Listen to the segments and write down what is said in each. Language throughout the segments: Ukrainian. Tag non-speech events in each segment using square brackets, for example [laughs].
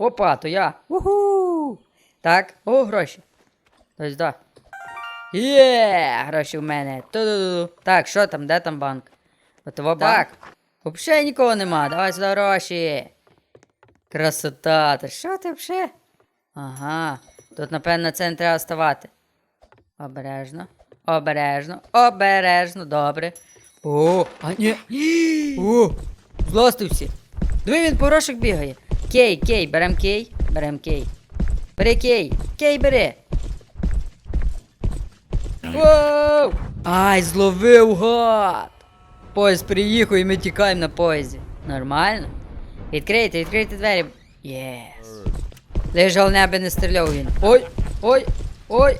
Опа, то я. Уху. Так, о, гроші. Ось да. Є, гроші в мене. Ту-ду-ду. Так, що там, де там банк? Готово банк? Так. Взагалі нікого нема. Давай сюди гроші. Красота. Та що ти взагалі? Ага. Тут, напевно, це не треба ставати. Обережно. Обережно. Обережно. Добре. О, а ні. [gasps] О, злостився. Диви, він по грошах бігає. Кей, кей, берем кей, берем кей. Бери кей, кей бери. Воу! Ай, зловив гад! Поїзд приїхав і ми тікаємо на поїзді. Нормально? Відкрийте, відкрийте двері. Єс. Лиш головне, аби не стріляв він. Ой, ой, ой.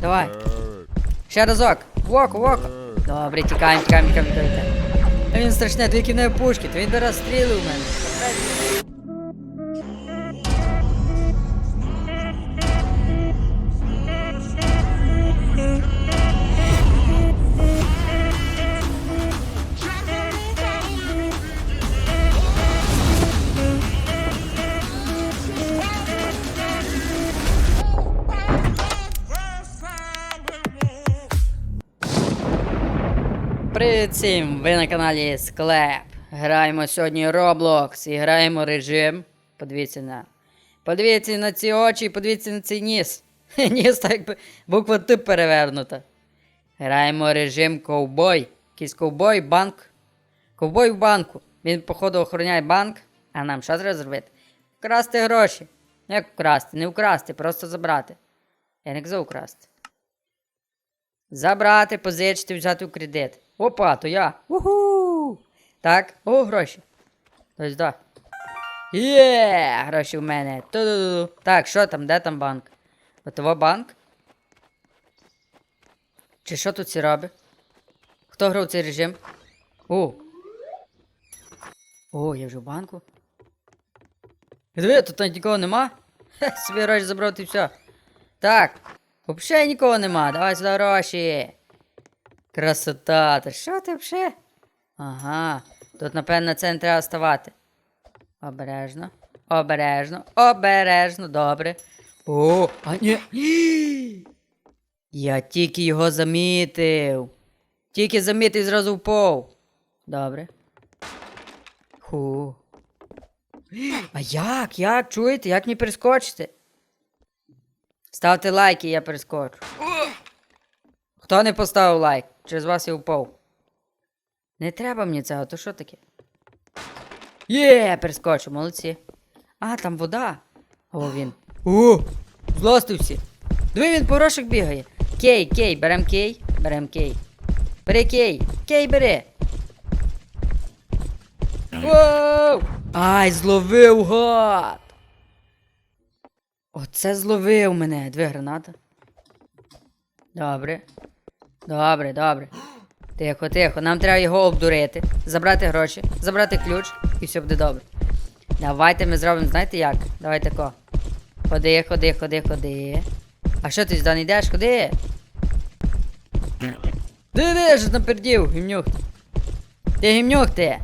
Давай. Ще разок. В око. Добре, тікаємо, тікаємо, тікаємо, тікаємо. Він страшне, тільки не пушки, то він би розстрілив мене. Всім! Ви на каналі Склеп. Граємо сьогодні Roblox і граємо режим. Подивіться на. Подивіться на ці очі, подивіться на цей ніс. [laughs] Ніс так якби буква Т перевернута. Граємо режим ковбой. Якийсь ковбой, банк. Ковбой в банку. Він, походу, охороняє банк. А нам що треба зробити? Вкрасти гроші. Як вкрасти? Не вкрасти, просто забрати. Я не казав украсти. Забрати, позичити, взяти у кредит. Опа, то я. Уху. Так, о, гроші. Ось да. Є, гроші в мене. Ту-ду-ду. Так, що там, де там банк? Готово банк? Чи що тут ці робить? Хто грав цей режим? О. О, я вже в банку. Диви, тут нікого нема. [laughs] Хе, собі гроші забрав і все. Так, взагалі нікого нема. Давай сюди гроші. Красота. Та що ти взагалі? Ага. Тут, напевно, це не треба ставати. Обережно. Обережно. Обережно. Добре. О, а ні. [gasps] Я тільки його замітив. Тільки замітив зразу впав. Добре. Ху. А як? Як? Чуєте? Як мені перескочити? Ставте лайки, я перескочу. Хто не поставив лайк? Через вас я впав. Не треба мені цього, то що таке? Є, перескочу, молодці. А, там вода. О, він. О, злостився. Диви, він по грошах бігає. Кей, кей, берем кей, берем кей. Бери кей, кей бери. Воу! Ай, зловив гад! Оце зловив мене. Дві граната. Добре. Добре, добре. Тихо, тихо. Нам треба його обдурити, забрати гроші, забрати ключ і все буде добре. Давайте ми зробимо, знаєте як? Давайте тако. Ходи, ходи, ходи, ходи. А що ти сюди не йдеш? Ходи. Ти де ж напердів, гімнюк. Ти гімнюк ти.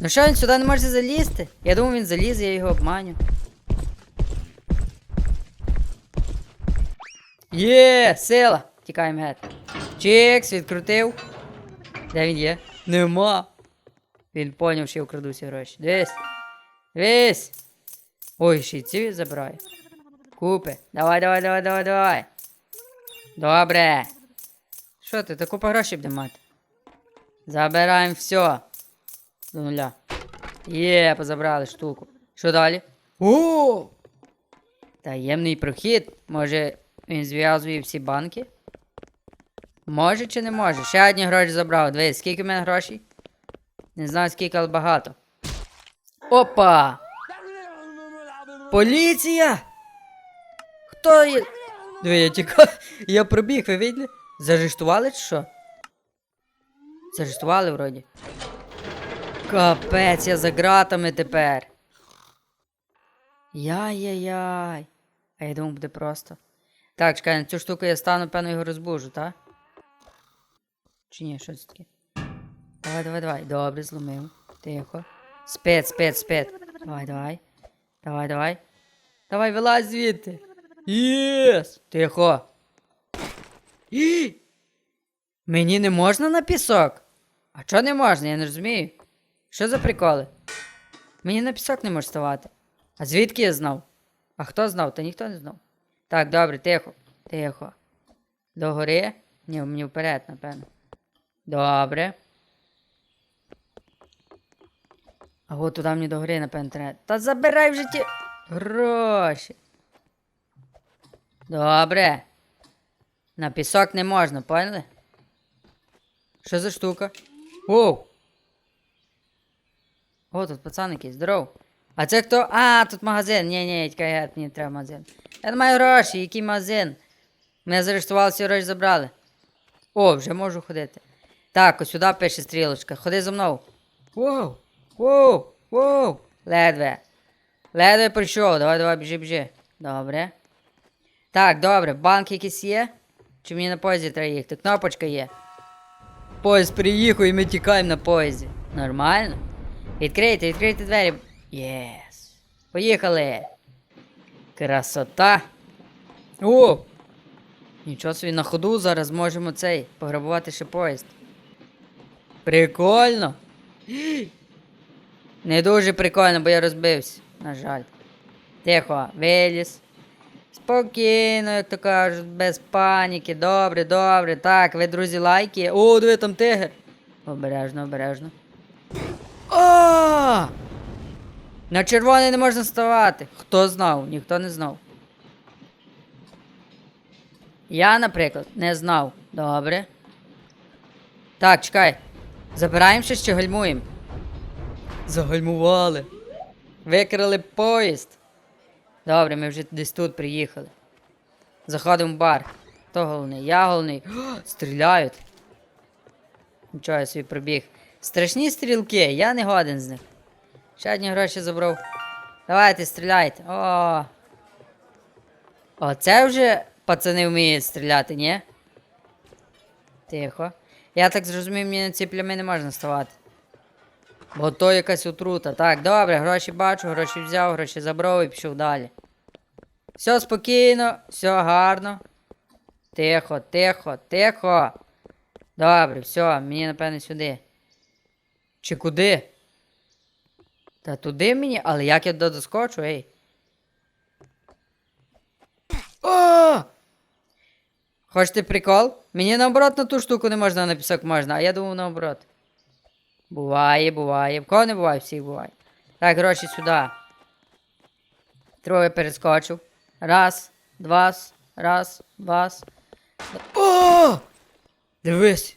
Ну що він сюди не може залізти? Я думав він залізе, я його обманю. Є, сила! Тікаємо геть. Чікс, відкрутив. Де він є? Нема. Він поняв, що я украду всі гроші. Дивись. Дивись. Ой, ще й ці забирає. Купи. Давай, давай, давай, давай, давай. Добре. Що ти, та купа грошей буде мати. Забираємо все. До нуля. Є, позабрали штуку. Що далі? О! Таємний прохід. Може, він зв'язує всі банки? Може чи не може? Ще одні гроші забрав. Дивись, скільки в мене грошей? Не знаю скільки, але багато. Опа! Поліція! Хто є? Диви, я тікаю. [laughs] Я пробіг, ви видели? Заарештували чи що? Заарештували вроді. Капець, я за ґратами тепер. Яй-яй-яй. А я думав, буде просто. Так, чекай, на цю штуку я стану, певно, його розбужу, так? Чи ні, що це таке? Давай, давай, давай. Добре, зломив. Тихо. Спит, спит, спит. Давай, давай. Давай, давай. Давай, вилазь звідти. Єс! Тихо. І! Мені не можна на пісок? А чого не можна? Я не розумію. Що за приколи? Мені на пісок не може ставати. А звідки я знав? А хто знав? Та ніхто не знав. Так, добре, тихо. Тихо. До гори? Ні, мені вперед, напевно. Добре. А от туди мені до гори, напевно, треба. Та забирай вже ті гроші. Добре. На пісок не можна, поняли? Що за штука? Оу! О, тут пацан якийсь, здоров. А це хто? А, тут магазин. Ні, ні, тікай, геть, не треба магазин. Я не маю гроші, який магазин? Мене заарештували, всі гроші забрали. О, вже можу ходити. Так, ось сюди пише стрілочка. Ходи за мною. Воу! Воу! Воу! Ледве. Ледве прийшов. Давай, давай, біжи, біжи. Добре. Так, добре. Банк якийсь є? Чи мені на поїзді треба їхати? Кнопочка є. Поїзд приїхав і ми тікаємо на поїзді. Нормально? Відкрийте, відкрийте двері. Єс. Поїхали. Красота. О! Нічого собі на ходу зараз можемо цей пограбувати ще поїзд. Прикольно. Не дуже прикольно, бо я розбився. На жаль. Тихо, виліз. Спокійно, як то кажуть, без паніки. Добре, добре. Так, ви, друзі, лайки. О, диви там тигр. Обережно, обережно. О! На червоний не можна ставати. Хто знав? Ніхто не знав. Я, наприклад, не знав. Добре. Так, чекай. Забираємося чи гальмуємо? Загальмували. Викрали поїзд. Добре, ми вже десь тут приїхали. Заходимо в бар. Хто головний? Я головний. О, стріляють. Нічого, я собі пробіг. Страшні стрілки, я не годен з них. Ще одні гроші забрав. Давайте, стріляйте. О. Оце вже пацани вміють стріляти, ні? Тихо. Я так зрозумів, мені на ці плями не можна ставати. Бо то якась отрута. Так, добре, гроші бачу, гроші взяв, гроші забрав і пішов далі. Все спокійно, все гарно. Тихо, тихо, тихо. Добре, все, мені напевно сюди. Чи куди? Та туди мені, але як я доскочу, ей. О! Хочете прикол? Мені наоборот на ту штуку не можна, на можна, а я думав наоборот. Буває, буває. В кого не буває, всіх буває. Так, гроші сюди. Троє перескочив. Раз, два, раз, два. О! Дивись.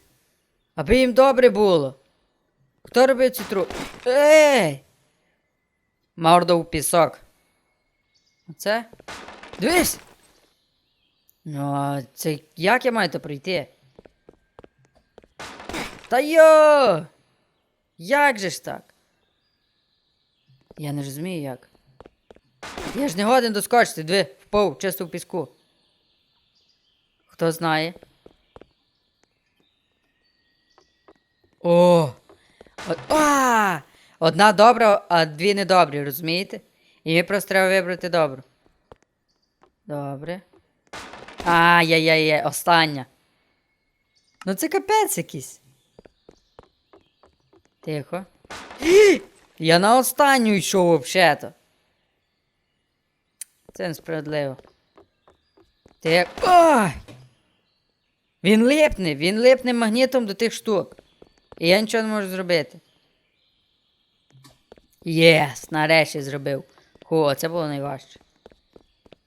Аби їм добре було. Хто робив цю тру? Ей! Морду в пісок. Оце? Дивись! Ну, а це як я маю то пройти? Та йо! Як же ж так? Я не розумію як. Я ж не годен доскочити, диви, впав, чисто в піску. Хто знає? О! О- А! Одна добра, а дві недобрі, розумієте? І мені просто треба вибрати добру. Добре. Ай-яй-яй, остання. Ну це капець якийсь. Тихо. Я на останню йшов взагалі-то. Це несправедливо. Тих. Ой! Він липне, він липне магнітом до тих штук. І я нічого не можу зробити. Єс, нарешті зробив. Хо, це було найважче.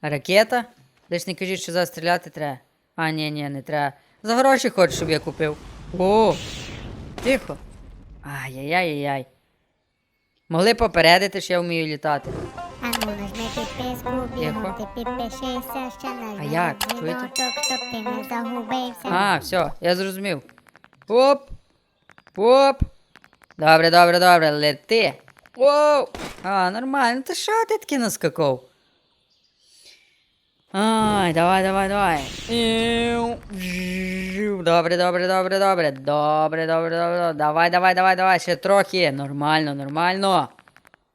Ракета? Лиш не кажіть, що застріляти треба. А, ні, ні, не треба. За гроші хочеш, щоб я купив. О! Тихо. Ай-яй-яй-яй. Могли попередити, що я вмію літати. А ну нажми підписку, бігом ти підпишися, ще нажми А як? Чуєте? щоб ти не загубився. А, все, я зрозумів. Оп! Оп! Добре, добре, добре, лети. Оу! А, нормально. Та що ти таки наскакав? Ай, давай, давай, давай. Добре, добре, добре, добре. Добре, добре, добре. Давай, давай, давай, давай. Ще трохи. Нормально, нормально.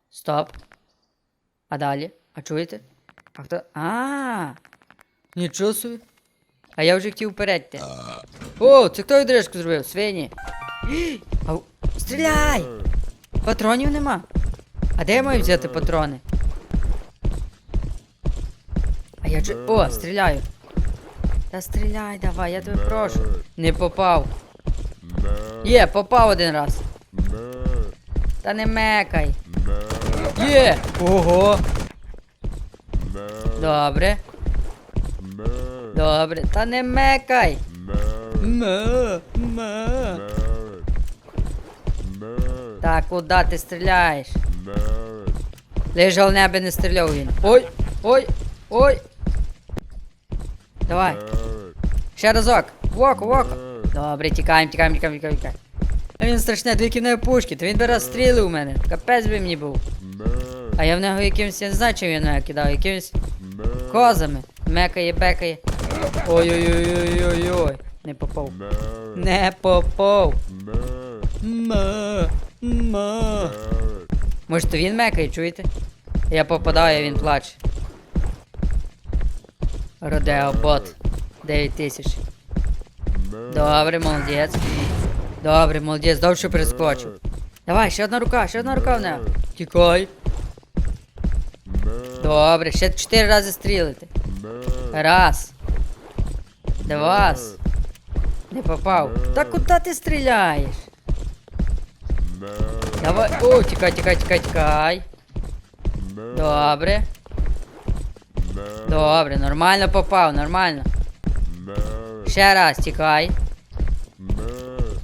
Стоп. А далі? А чуєте? А хто? А. Нічого собі. А я вже хотів вперед йти. О, це хто відрижку зробив? Свині. Стріляй! Патронів нема. А де я маю взяти патрони? А я же. О, стріляю. Та стріляй, давай, я тебе прошу. Не попав. Є, попав один раз. Та не мекай. Є! Ого! Добре. Добре. Та не мекай! Ме, ме. Так, куди ти стріляєш? Головне, аби не стріляв він. Ой! Ой! Ой! Давай! Ще разок! Воку, воку! Добре, тікаємо, тікаємо, тікаємо, тікаємо, тікаємо. Він страшне, тільки не пушки, то він би розстрілив у мене. Капець би мені був. А я в нього якимось, я не знаю, чим він мене кидав, якимось козами. Мекає, бекає. Ой-ой-ой-ой-ой-ой. Не попав. Не попав. Ма. Ма. Може то він мекає, чуєте? Я попадаю, він плаче. Родео бот. 9 тисяч. Добре, молодець. Добре, молодець, довше перескочив. Давай, ще одна рука, ще одна рука в нього. Тікай. Добре, ще чотири рази стрілити. Раз. Два. Не попав. Та куди ти стріляєш? Давай. О, тікай, тікай, тікай, тікай. Добре. Добре, нормально попав, нормально. Ще раз тікай.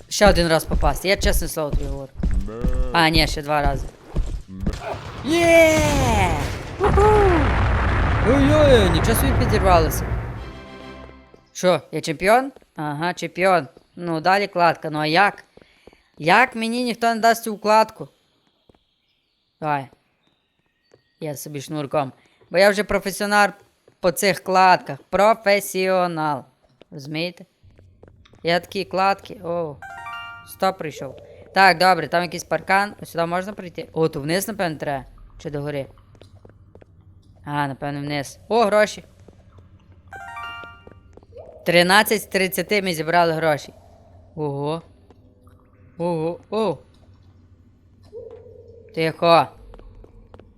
Ще один раз попасти. Я чесне слово тобі говорю. А, ні, ще два рази. Є! Ой-ой, нічого собі підірвалося. Що, я чемпіон? Ага, чемпіон. Ну, далі кладка. Ну а як? Як мені ніхто не дасть цю вкладку? Давай. Я собі шнурком. Бо я вже професіонал по цих кладках. Професіонал. Розумієте? Я такі кладки. О. Стоп прийшов. Так, добре, там якийсь паркан. Сюди можна прийти? О, то вниз, напевно, треба. Чи до гори? А, напевно, вниз. О, гроші. 13 з 30 ми зібрали гроші. Ого. Ого. О. Тихо.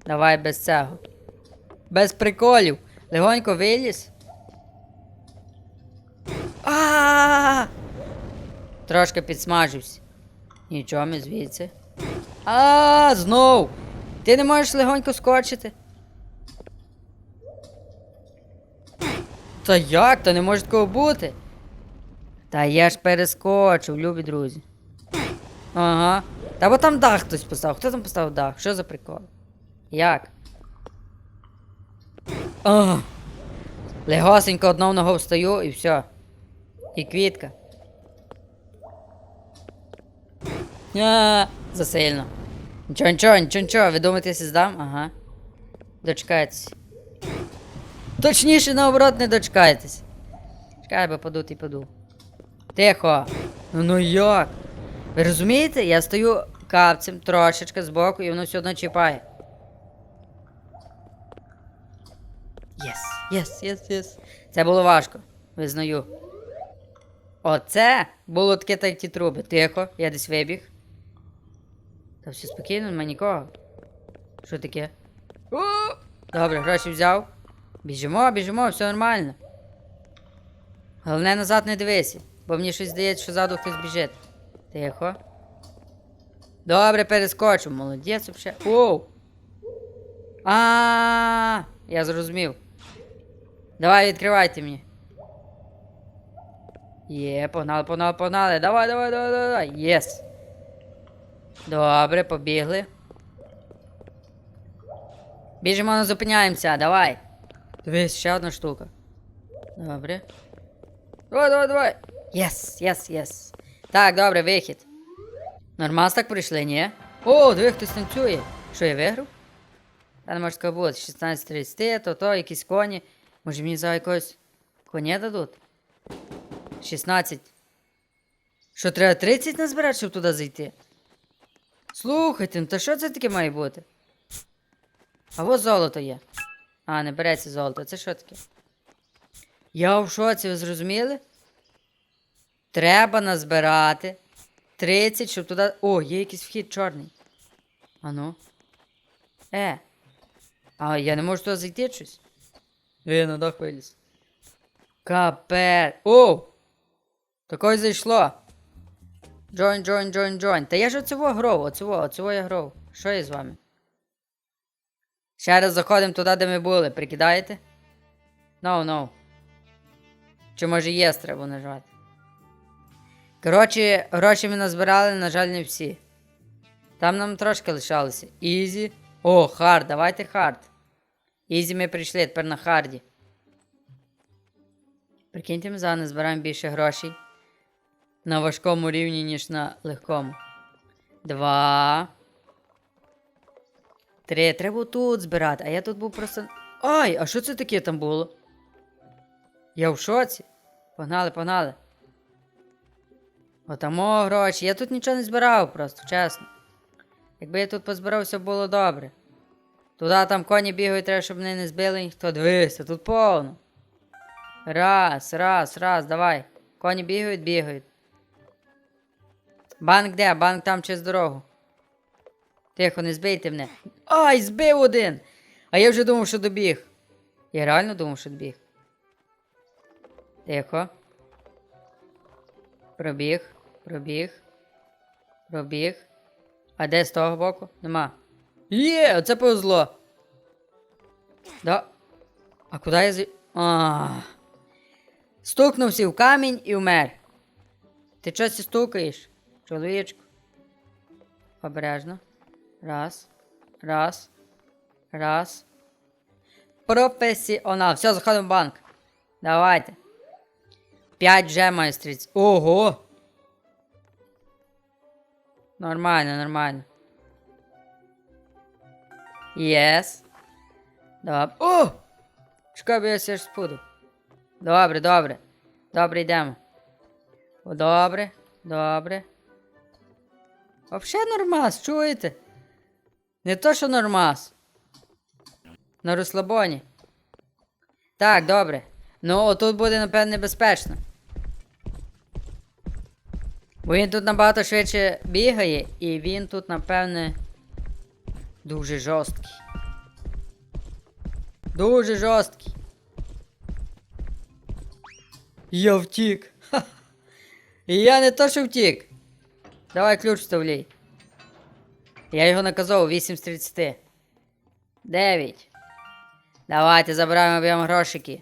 Давай без цього. Без приколів. Легонько виліз. А! Трошки підсмажився. Нічого ми звідси. А, знов! Ти не можеш легонько скочити. Та як? Та не може такого бути. Та я ж перескочив, любі друзі. Ага. Та бо там дах хтось поставив. Хто там поставив дах? Що за прикол? Як? Ага. Легосенько одного ногу встаю і все. І квітка. Засильно. Нічого, нічого, нічого, нічого. Ви думаєте, я здам? Ага. Дочекайтесь. Точніше, наоборот, не дочекайтесь. Чекай, бо паду, ти паду. Тихо. Ну ну як? Ви розумієте? Я стою капцем трошечки збоку і воно все одно чіпає. Єс, єс, єс, єс. Це було важко. Визнаю. Оце було таке так ті труби. Тихо, я десь вибіг. Та все спокійно, нема нікого. Що таке? Добре, гроші взяв. Біжимо, біжимо, все нормально. Головне назад не дивися, бо мені щось здається, що ззаду хтось біжить. Тихо. Добре, перескочу. Молодець вообще. Оу. А, я зрозумів. Давай, відкривайте мені. Є, погнали, погнали, погнали. Давай, давай, давай, давай, давай. Єс. Добре, побігли. Біжимо, не зупиняємося, давай. Дивись, ще одна штука. Добре. Давай, давай, давай. Єс, єс, єс. Так, добре, вихід. Нормас так прийшли, ні? О, диви, хтось танцює. Що, я виграв? Та не може бути. 16.30, то то, якісь коні. Може мені за якогось коня дадуть? 16. Що, треба 30 назбирати, щоб туди зайти? Слухайте, ну то що це таке має бути? А ось золото є. А, не береться золото. Це що таке? Я в шоці, ви зрозуміли? Треба назбирати 30, щоб туди. О, є якийсь вхід чорний. Ану. Е. А я не можу туди зайти щось. Він на дах виліз. Капець. О! Такое зайшло. Джойн, джойн, джойн, джойн. Та я ж оцього гров, оцього, оцього я гров. Що є з вами? Ще раз заходимо туди, де ми були. Прикидаєте? No, no. Чи може єс треба нажати? Коротше, гроші ми назбирали, на жаль, не всі. Там нам трошки лишалося. Ізі. О, хард, давайте хард. Ізі ми прийшли, тепер на харді. Прикиньте, ми зараз збираємо більше грошей на важкому рівні, ніж на легкому. Два. Три. Треба тут збирати, а я тут був просто. Ай, а що це таке там було? Я в шоці. Погнали, погнали. Отамо гроші. Я тут нічого не збирав просто, чесно. Якби я тут позбирав, все було добре. Туди там коні бігають, треба, щоб мене не збили ніхто. Дивися, тут повно. Раз, раз, раз, давай. Коні бігають, бігають. Банк де? Банк там через дорогу. Тихо, не збийте мене. Ай, збив один! А я вже думав, що добіг. Я реально думав, що добіг. Тихо. Пробіг, пробіг. Пробіг. А де з того боку? Нема. Є, оце повезло. Да. А куди я з. А. Стукнувся в камінь і вмер. Ти щось стукаєш, чоловічку? Обережно. Раз. Раз. Раз. Професіонал. Все, заходимо в банк. Давайте. 5 вже майстриць. Ого! Нормально, нормально. Єс. Добре. О! Чекай, бо я все ж спуду. Добре, добре. Добре, йдемо. О, добре, добре. Вообще нормас, чуєте? Не то, що нормас. На розслабоні. Так, добре. Ну, отут буде, напевно, небезпечно. Бо він тут набагато швидше бігає, і він тут, напевне, дуже жорсткий. Дуже жорсткий. Я втік. І я не то, що втік. Давай ключ вставляй. Я його наказав 8 з 30. 9. Давайте забираємо об'єм грошики.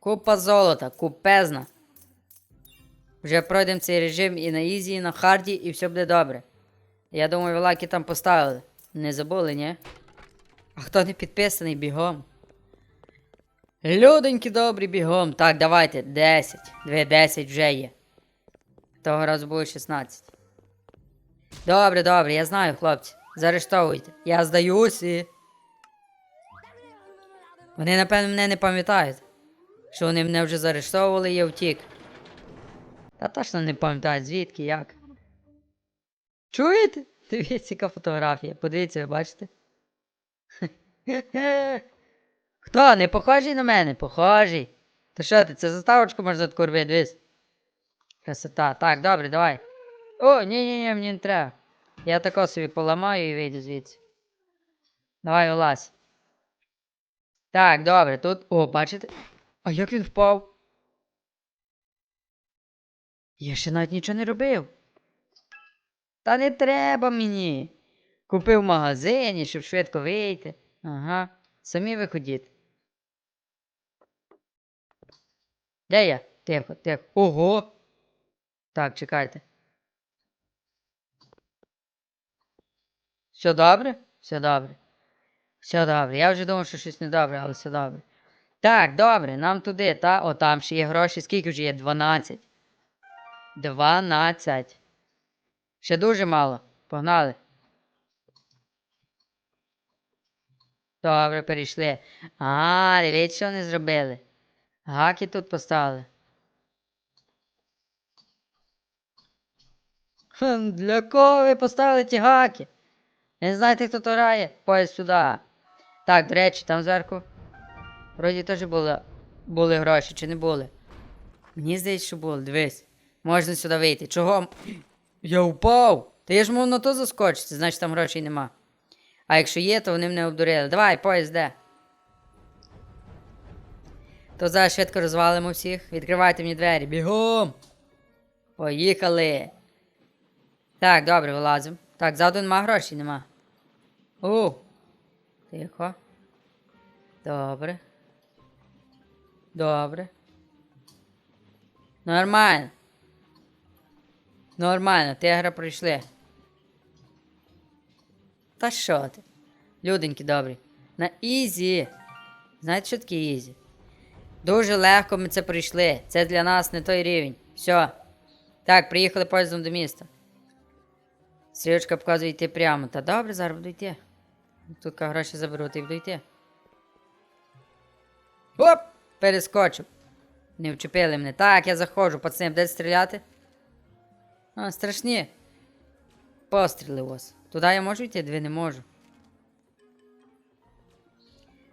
Купа золота, купезна. Вже пройдемо цей режим і на ізі, і на харді, і все буде добре. Я думаю, ви лайки там поставили. Не забули, ні? А хто не підписаний, бігом. Люденькі добрі бігом. Так, давайте. 10. 2, 10 вже є. Того разу було 16. Добре, добре, я знаю, хлопці. Заарештовуйте. Я здаюсь і. Вони, напевно, мене не пам'ятають. Що вони мене вже заарештовували я втік. Та точно не пам'ятають, звідки, як. Чуєте? Дивіться, яка фотографія. Подивіться, ви бачите? [laughs] Хто? Не похожий на мене? Похожий. То що ти, це заставочку можна таку робити, дивись. Красота. Так, добре, давай. О, ні-ні-ні, мені не треба. Я тако собі поламаю і вийду звідси. Давай, вилазь. Так, добре, тут. О, бачите? А як він впав? Я ще навіть нічого не робив. Та не треба мені. Купив в магазині, щоб швидко вийти. Ага. Самі виходіть. Де я? Тихо, тихо. Ого. Так, чекайте. Все добре? Все добре. Все добре. Я вже думав, що щось недобре, але все добре. Так, добре, нам туди, та? О, там ще є гроші. Скільки вже є? 12. 12. Ще дуже мало. Погнали. Добре, перейшли. А, дивіться, що вони зробили. Гаки тут поставили. Для кого ви поставили ті гаки? Не знаєте, хто то грає? Поїзд сюди. Так, до речі, там зверху. Вроді теж були, були гроші, чи не були? Мені здається, що були, дивись. Можна сюди вийти. Чого? Я впав! Та я ж мов на то заскочити, значить там грошей нема. А якщо є, то вони мене обдурили. Давай, поїзд де. То зараз швидко розвалимо всіх. Відкривайте мені двері. Бігом! Поїхали! Так, добре, вилазимо. Так, ззаду нема грошей, нема. У. Тихо. Добре. Добре. Нормально. Нормально, тигра пройшли. Та що ти? Люденькі добрі. На ізі. Знаєте, що таке ізі? Дуже легко ми це пройшли. Це для нас не той рівень. Все. Так, приїхали поїздом до міста. Стрілочка показує йти прямо. Та добре, зараз буду йти. Тут гроші заберу, ти буду йти. Оп! Перескочив. Не вчепили мене. Так, я заходжу, пацани, де стріляти? А, страшні. Постріли у вас. Туди я можу йти, дві не можу.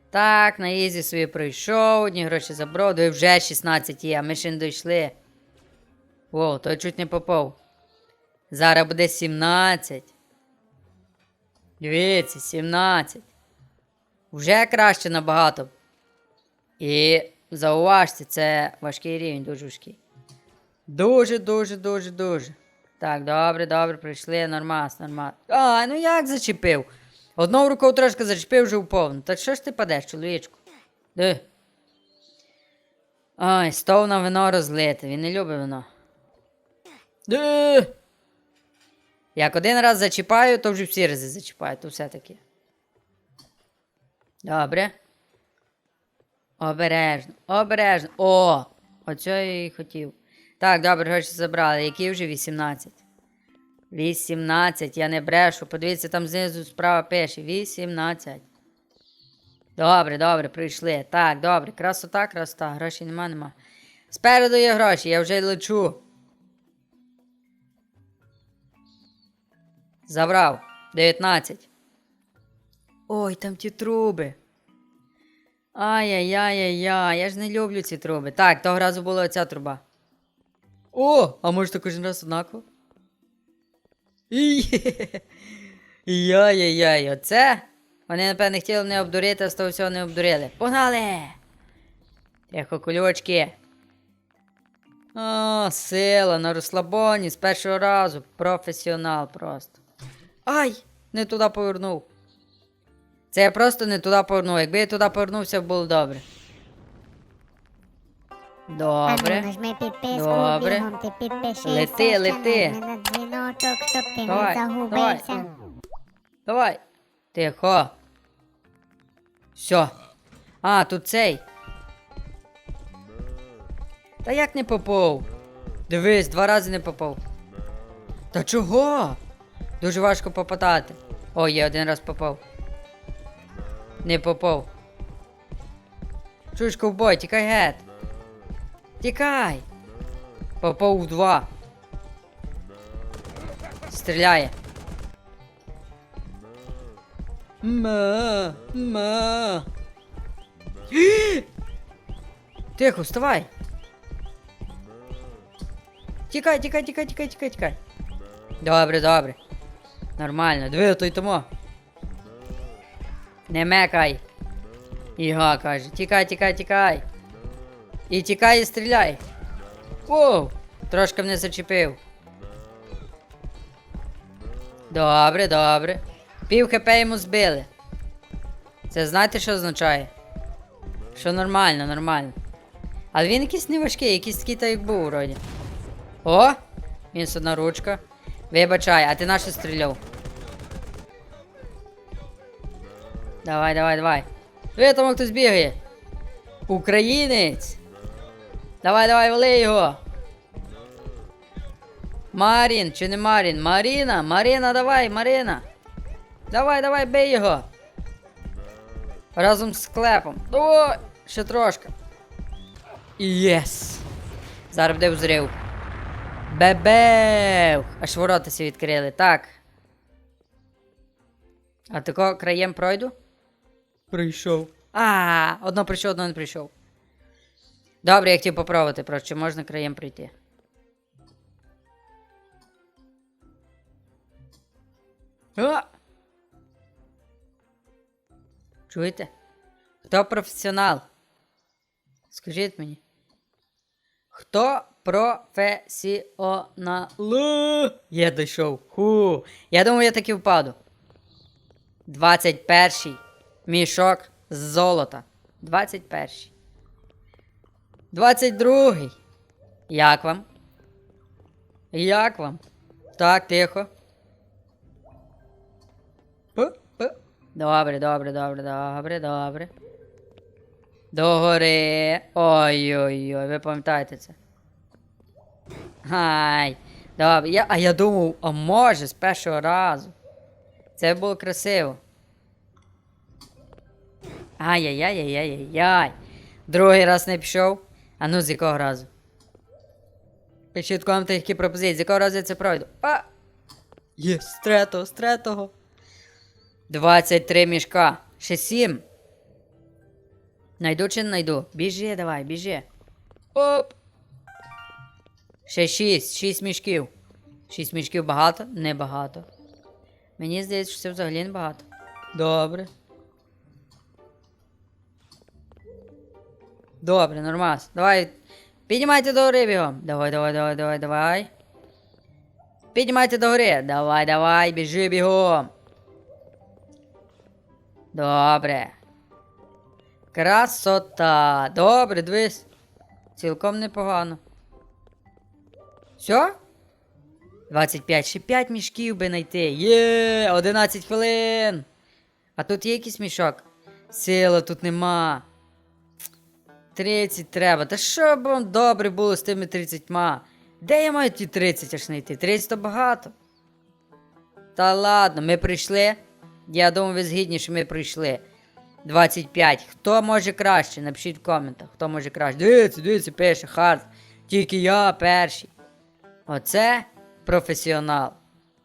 Так, на ізі собі пройшов, одні гроші забрав, і вже 16 є, а ми ще не дійшли. О, той чуть не попав. Зараз буде 17. Дивіться, 17. Вже краще набагато. І зауважте, це важкий рівень, дуже важкий. Дуже, дуже, дуже, дуже. Так, добре, добре, прийшли, нормас, нормас. А, ну як зачепив? Одного рукою трошки зачепив, вже вповну. Та що ж ти падеш, чоловічку? Де? Ай, стов на вино розлите, він не любить вино. Де? Як один раз зачіпаю, то вже всі рази зачіпаю, то все-таки. Добре. Обережно, обережно. О! Оце я і хотів. Так, добре, гроші забрали. Які вже 18? 18, я не брешу. Подивіться, там знизу справа пише. 18. Добре, добре, прийшли. Так, добре. Красота, красота. Грошей нема, нема. Спереду є гроші, я вже лечу. Забрав. 19. Ой, там ті труби. Ай-яй-яй-яй, я ж не люблю ці труби. Так, того разу була оця труба. О, а може то кожен раз однаково? Яй-яй-яй, оце? Вони, напевне, хотіли мене обдурити, а з того всього не обдурили. Погнали! Тихо, кульочки. О, сила на розслабоні з першого разу. Професіонал просто. Ай! Не туди повернув. Це я просто не туди повернув. Якби я туди повернувся, було добре. Добре. А ну, нажми підписку, Добре. бігом ти підпишися. Лети, лети. нажми на дзвіночок, щоб ти Давай, не загубився. давай. Давай. Тихо. Все. А, тут цей. Та як не попав? Дивись, два рази не попав. Та чого? Дуже важко попадати. О, я один раз попав. Не попав. Чуєш, ковбой, тікай геть. Тікай. Попав в два. Стріляє. Ма, ма. [gasps] Тихо, вставай. Тікай, тікай, тікай, тікай, тікай, тікай. Добре, добре. Нормально, диви, той тому. Не мекай. Іга каже. Тікай, тікай, тікай. І тікай і стріляй. Воу! Трошки мене зачепив. Добре, добре. Пів хп йому збили. Це знаєте, що означає? Що нормально, нормально. Але він якийсь не важкий, якийсь такий та як був вроді. О! Мінус одна ручка. Вибачай, а ти на що стріляв? Давай, давай, давай. Ви там хтось бігає. Українець! Давай, давай, вали його! Марін, чи не Марін? Маріна, Маріна, давай, Маріна. Давай, давай, бей його. Разом з склепом. Давай, ще трошки. Єс. Зараз буде взрив. Бебев. Аж ворота всі відкрили. Так. А тако краєм пройду? Прийшов. А, одно прийшов, одно не прийшов. Добре, я хотів попробувати, просто чи можна краєм прийти. А! Чуєте? Хто професіонал? Скажіть мені. Хто професіонал? Я дійшов. Ху. Я думаю, я таки впаду. 21-й мішок з золота. 21. 22. Як вам? Як вам? Так, тихо. П. Добре, добре, добре, добре, добре. Догори. Ой-ой-ой, ви пам'ятаєте це? Ай. Добре, я, а я думав, а може з першого разу. Це було красиво. Ай-яй-яй-яй-яй-яй. Другий раз не пішов. А ну з якого разу? Пишіть в коментарях, які пропозиції, з якого разу я це пройду. А! Є, з третого, з третого. 23 мішка. Ще 7. Найду чи не найду? Біжи, давай, біжи. Оп. Ще 6. 6 мішків. 6 мішків багато? Небагато. Мені здається, що це взагалі не багато. Добре. Добре, нормас. Давай. Піднімайте до гори бігом. Давай, давай, давай, давай, давай. Піднімайте до гори. Давай, давай, біжи бігом. Добре. Красота. Добре, дивись. Цілком непогано. Все? 25. Ще 5 мішків би знайти. Є! 11 хвилин. А тут є якийсь мішок? Сила тут нема. 30 треба. Та що б вам добре було з тими 30? Де я маю ті 30 аж знайти? 30 то багато. Та ладно, ми прийшли. Я думаю, ви згідні, що ми прийшли. 25. Хто може краще? Напишіть в коментах, хто може краще. Дивіться, дивіться, пише хард. Тільки я перший. Оце професіонал.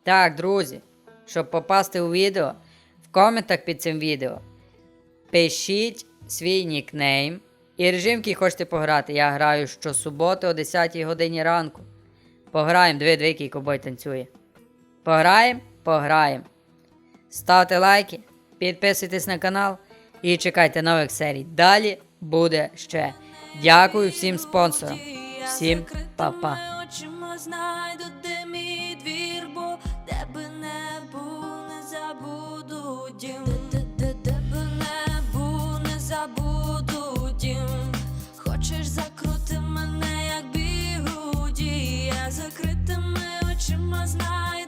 Так, друзі, щоб попасти у відео, в коментах під цим відео пишіть свій нікнейм і режим, який хочете пограти. Я граю щосуботи о 10 годині ранку. Пограємо, диви, диви, який кобой танцює. Пограємо? Пограємо. Ставте лайки, підписуйтесь на канал і чекайте нових серій. Далі буде ще. Дякую всім спонсорам. Всім па-па. очима знайду,